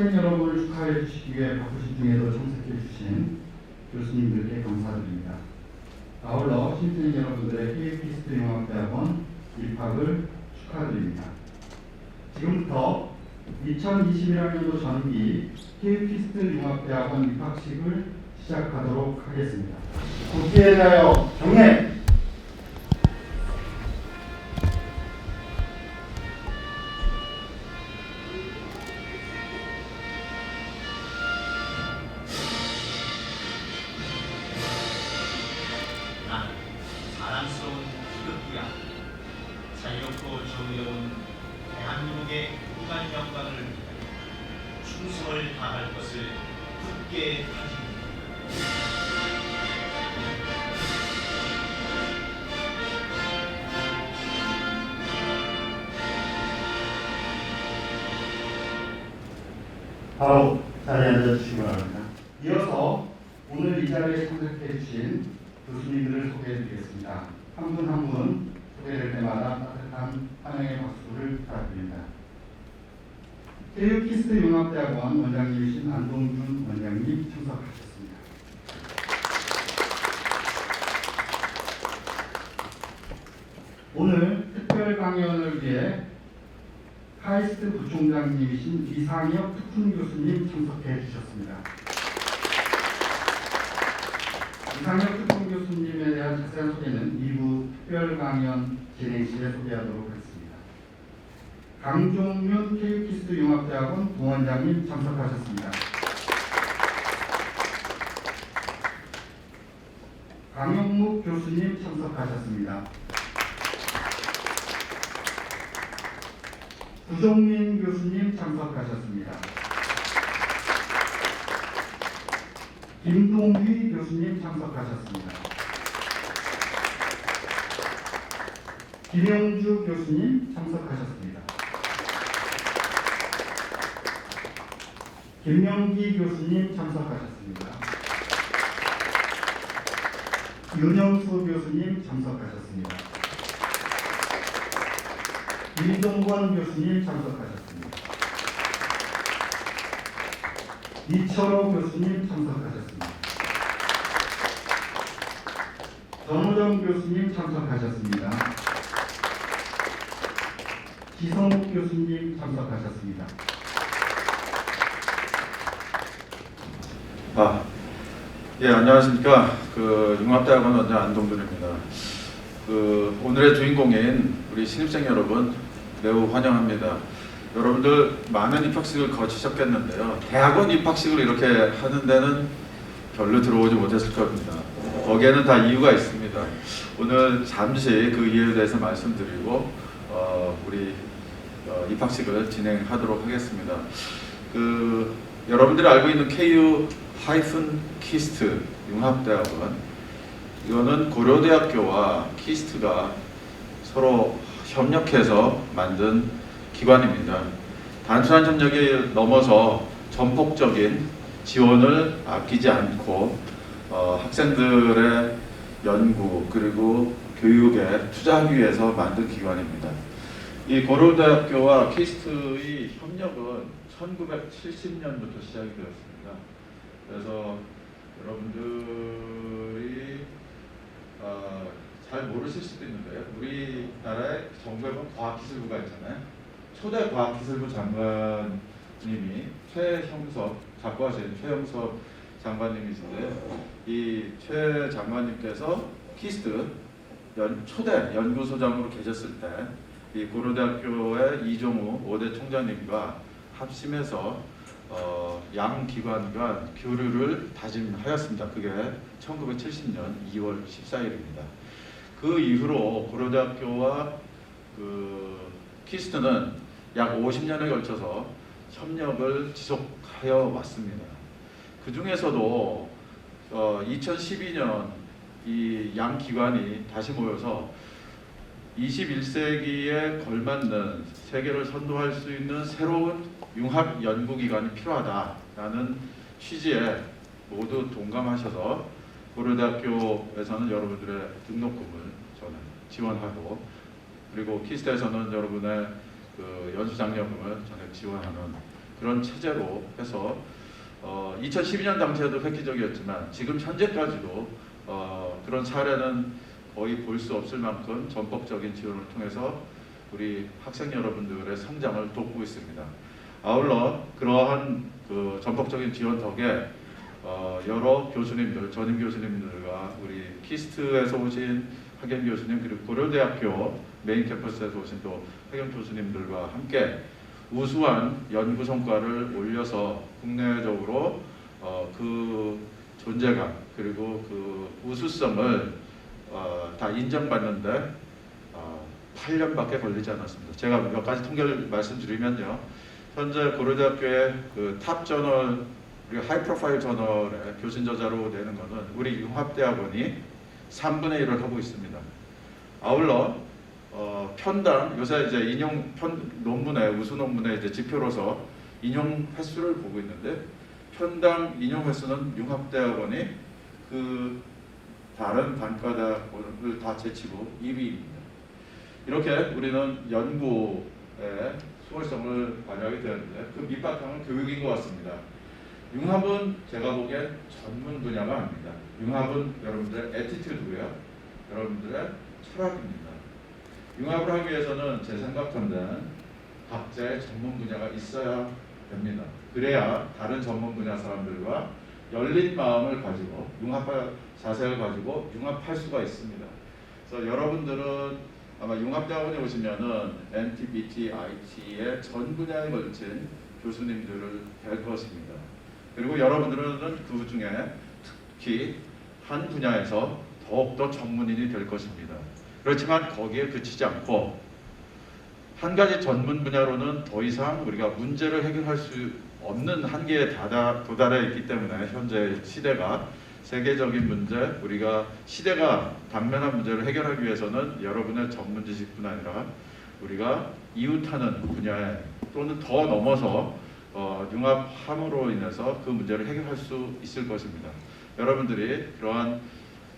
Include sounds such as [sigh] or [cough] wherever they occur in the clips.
신생 여러분을 축하해 주시기 위해 바쁘신 중에도 참석해 주신 교수님들께 감사드립니다. 아울러 신생 여러분들의 KP스트 융합대학원 입학을 축하드립니다. 지금부터 2021학년도 전기 KP스트 융합대학원 입학식을 시작하도록 하겠습니다. 국기에 대하여 경례! 사랑스러운 희극부야 자유롭고 정의로운 대한민국의 무관 영광을 충성을 다할 것을 굳게 다짐합니다. 바로 자리에 앉아주시기 바랍니다. 이어서 오늘 이 자리에 참석해 주신 교수님들을 소개해 드리겠습니다. 한 분 한 분 소개될 때마다 따뜻한 환영의 박수를 부탁드립니다. 케이오키스트 융합대학원 원장님이신 안동준 원장님 참석하셨습니다. 오늘 특별 강연을 위해 카이스트 부총장님이신 이상혁 특훈 교수님 참석해 주셨습니다. 이상혁 특훈 교수님에 대한 자 세한 소개는 2부 특별 강연 진행 시에 소개하도록 하겠습니다. 강종윤 케이키스트 융합대학원 부원장님 참석하셨습니다. 강영묵 교수님 참석하셨습니다. 구종민 교수님 참석하셨습니다. 김동휘 교수님 참석하셨습니다. 김영주 교수님 참석하셨습니다. 김명기 교수님 참석하셨습니다. 윤영수 교수님 참석하셨습니다. 이동권 교수님 참석하셨습니다. 이철호 교수님 참석하셨습니다. 전호정 교수님 참석하셨습니다. 지성욱 교수님 참석하셨습니다. 아, 예, 안녕하십니까. 그 융합대학원 원장 안동준입니다. 그 오늘의 주인공인 우리 신입생 여러분 매우 환영합니다. 여러분들 많은 입학식을 거치셨겠는데요. 대학원 입학식을 이렇게 하는 데는 별로 들어오지 못했을 겁니다. 거기에는 다 이유가 있습니다. 오늘 잠시 그 이유에 대해서 말씀드리고 어, 우리 어, 입학식을 진행하도록 하겠습니다. 그 여러분들이 알고 있는 KU 하이픈 키스트 융합대학원 이거는 고려대학교와 키스트가 서로 협력해서 만든 기관입니다. 단순한 협력이 넘어서 전폭적인 지원을 아끼지 않고 어, 학생들의 연구 그리고 교육에 투자하기 위해서 만든 기관입니다. 이 고려대학교와 키스트의 협력은 1970년부터 시작이 되었습니다. 그래서 여러분들이 어, 잘 모르실 수도 있는데요. 우리나라에 정부에 과학기술부가 있잖아요. 초대 과학기술부 장관님이 최형섭 작고하신 최형섭 장관님이신데요. 이최 장관님께서 키스트 연, 초대 연구소장으로 계셨을 때 이 고려대학교의 이종우 5대 총장님과 합심해서 어, 양 기관 간 교류를 다짐하였습니다. 그게 1970년 2월 14일입니다. 그 이후로 고려대학교와 그 키스트는 약 50년에 걸쳐서 협력을 지속하여 왔습니다. 그 중에서도 어, 2012년 이 양 기관이 다시 모여서 21세기에 걸맞는 세계를 선도할 수 있는 새로운 융합 연구 기관이 필요하다라는 취지에 모두 동감하셔서 고려대학교에서는 여러분들의 등록금을 저는 지원하고 그리고 키스트에서는 여러분의 그 연수장려금을 전액 지원하는 그런 체제로 해서 어, 2012년 당시에도 획기적이었지만 지금 현재까지도 어, 그런 사례는 거의 볼 수 없을 만큼 전폭적인 지원을 통해서 우리 학생 여러분들의 성장을 돕고 있습니다. 아울러 그러한 그 전폭적인 지원 덕에 어, 여러 교수님들, 전임 교수님들과 우리 키스트에서 오신 학연 교수님 그리고 고려대학교 메인 캠퍼스에서 오신 또 학연 교수님들과 함께 우수한 연구 성과를 올려서 국내적으로 어, 그 존재감 그리고 그 우수성을 어, 다 인정받는데 어, 8년밖에 걸리지 않았습니다. 제가 몇 가지 통계를 말씀드리면요. 현재 고려대학교의 그 탑 저널 그리고 하이 프로파일 저널의 교신 저자로 내는 것은 우리 융합대학원이 3분의 1을 하고 있습니다. 아울러 어, 편당 요새 이제 인용 편 논문의 우수 논문의 이제 지표로서 인용 횟수를 보고 있는데 편당 인용 횟수는 융합대학원이 그 다른 단과대학원을 다 제치고 2위입니다. 이렇게 우리는 연구의 수월성을 발휘하게 되는데 그 밑바탕은 교육인 것 같습니다. 융합은 제가 보기엔 전문 분야가 아닙니다. 융합은 여러분들의 에티튜드고요. 여러분들의 철학입니다. 융합을 하기 위해서는 제 생각컨대 각자의 전문 분야가 있어야 됩니다. 그래야 다른 전문 분야 사람들과 열린 마음을 가지고 융합 자세를 가지고 융합할 수가 있습니다. 그래서 여러분들은 아마 융합대학원에 오시면은 NTBT, IT의 전 분야에 걸친 교수님들을 뵐 것입니다. 그리고 여러분들은 그 중에 특히 한 분야에서 더욱더 전문인이 될 것입니다. 그렇지만 거기에 그치지 않고 한 가지 전문 분야로는 더 이상 우리가 문제를 해결할 수 없는 한계에 다다, 도달해 있기 때문에 현재 시대가 세계적인 문제, 우리가 시대가 당면한 문제를 해결하기 위해서는 여러분의 전문 지식뿐 아니라 우리가 이웃하는 분야에 또는 더 넘어서 어, 융합함으로 인해서 그 문제를 해결할 수 있을 것입니다. 여러분들이 그러한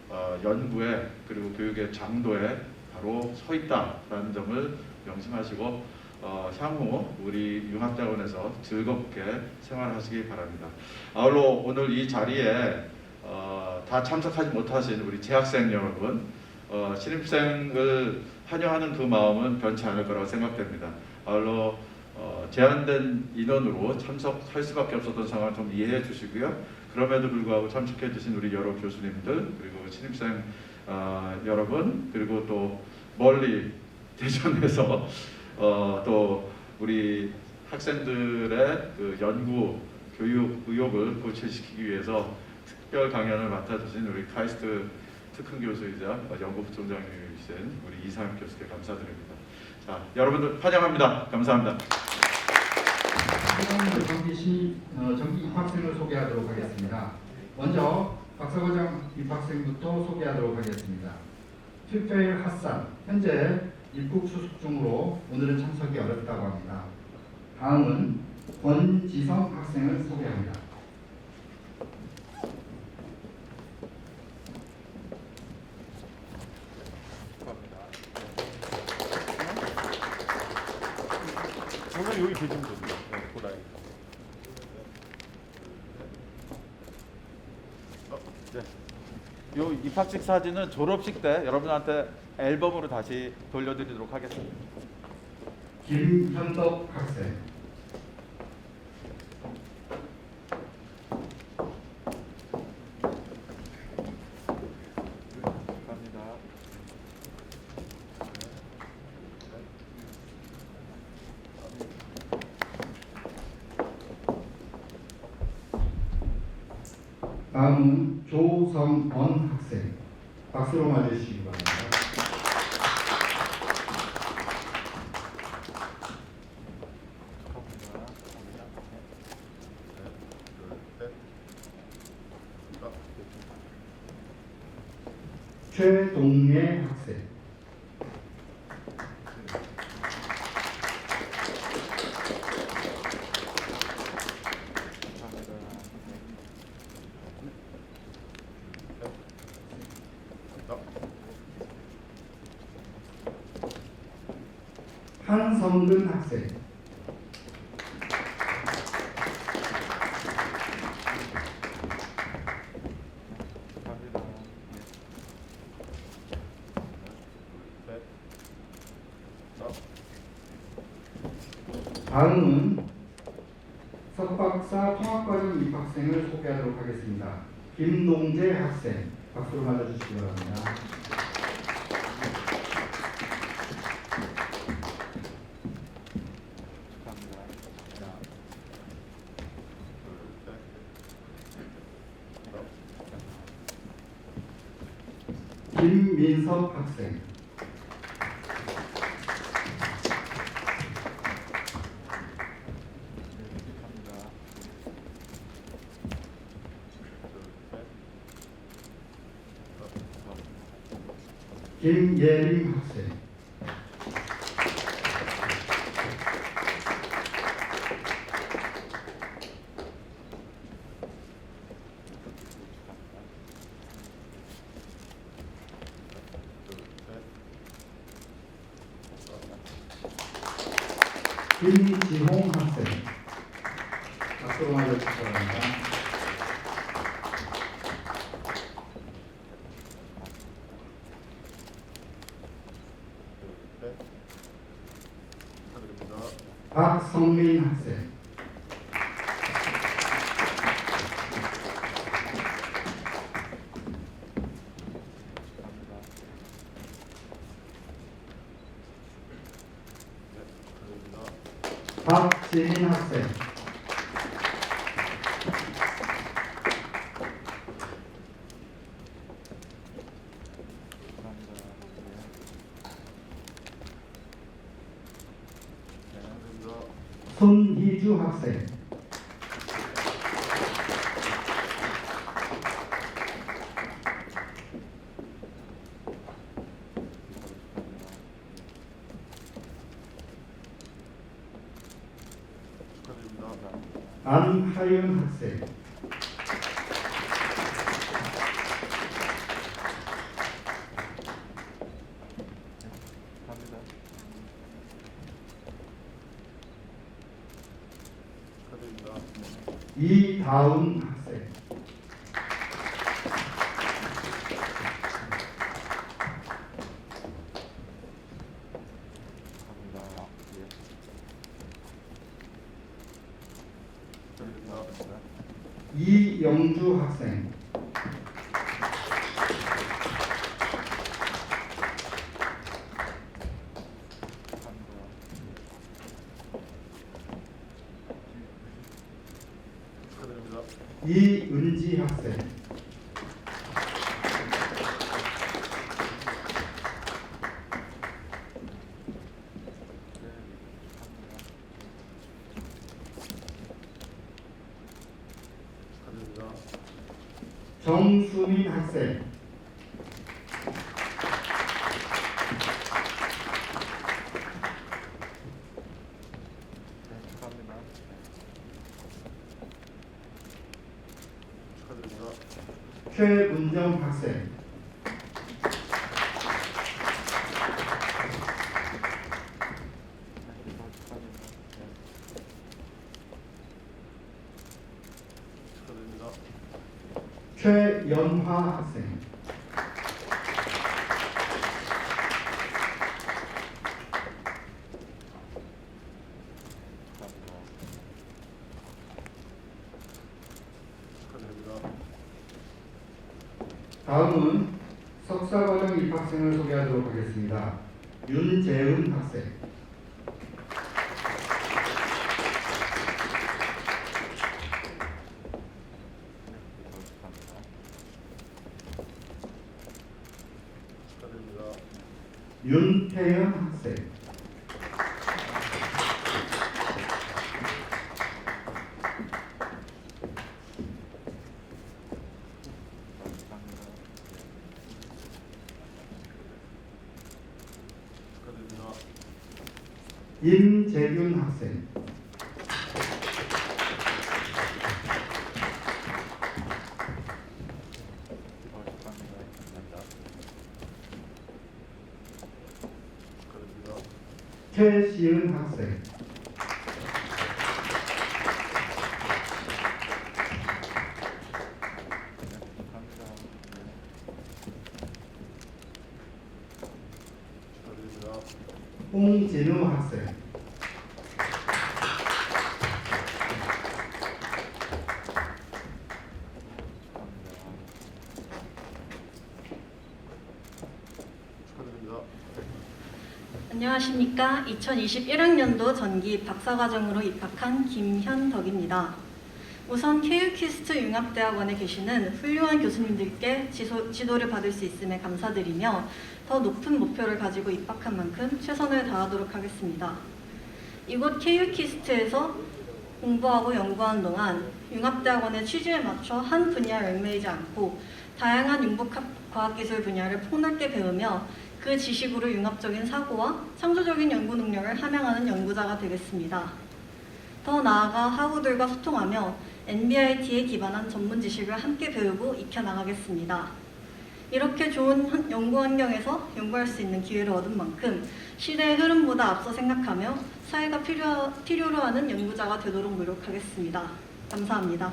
어, 연구에 그리고 교육의 장도에 바로 서 있다라는 점을 명심하시고 어, 향후 우리 융합대학원에서 즐겁게 생활하시기 바랍니다. 아울러 오늘 이 자리에 어, 다 참석하지 못하신 우리 재학생 여러분, 어, 신입생을 환영하는 그 마음은 변치 않을 거라고 생각됩니다. 아울러 어, 제한된 인원으로 참석할 수밖에 없었던 상황을 좀 이해해 주시고요. 그럼에도 불구하고 참석해 주신 우리 여러 교수님들 그리고 신입생 어, 여러분 그리고 또 멀리 [laughs] 대전에서 어, 또 우리 학생들의 그 연구 교육 의욕을 고취시키기 위해서 특별 강연을 맡아주신 우리 카이스트 특훈 교수이자 연구부총장님이신 우리 이상혁 교수께 감사드립니다. 자, 여러분들 환영합니다. 감사합니다. 해당 정기 시 어, 정기 입학생을 소개하도록 하겠습니다. 먼저 박사과정 입학생부터 소개하도록 하겠습니다. 튜페일 하산 현재 입국 수습 중으로 오늘은 참석이 어렵다고 합니다. 다음은 권지성 학생을 소개합니다. 저는 여기 계시면 됩니다. 네, 고라니. 어, 네. 요 입학식 사진은 졸업식 때 여러분한테 앨범으로 다시 돌려드리도록 하겠습니다. 김현덕 학생 감사합니다. 다음은 조성원 학생 박수로 맞으시기 바랍니다. 한성근 학생. 김민석 학생. 김예림 ele honra a fé. タッチになっ 남하연 학생. 이영주 학생. 하겠습니다. 정수민 학생. 네, 최문정 학생. 다음은 석사과정 입학생을 소개하도록 하겠습니다. 윤재은 학생. 임재균 학생. 홍진우 학생. 안녕하십니까. 2021학년도 전기 박사과정으로 입학한 김현덕입니다. 우선 케이퀴스트 융합대학원에 계시는 훌륭한 교수님들께 지소, 지도를 받을 수 있음에 감사드리며 더 높은 목표를 가지고 입학한 만큼 최선을 다하도록 하겠습니다. 이곳 케이퀴스트에서 공부하고 연구하는 동안 융합대학원의 취지에 맞춰 한 분야에 얽매이지 않고 다양한 융복과학기술 분야를 폭넓게 배우며 그 지식으로 융합적인 사고와 창조적인 연구 능력을 함양하는 연구자가 되겠습니다. 더 나아가 하우들과 소통하며 NBIT에 기반한 전문 지식을 함께 배우고 익혀나가겠습니다. 이렇게 좋은 환- 연구 환경에서 연구할 수 있는 기회를 얻은 만큼 시대의 흐름보다 앞서 생각하며 사회가 필요, 필요로 하는 연구자가 되도록 노력하겠습니다. 감사합니다.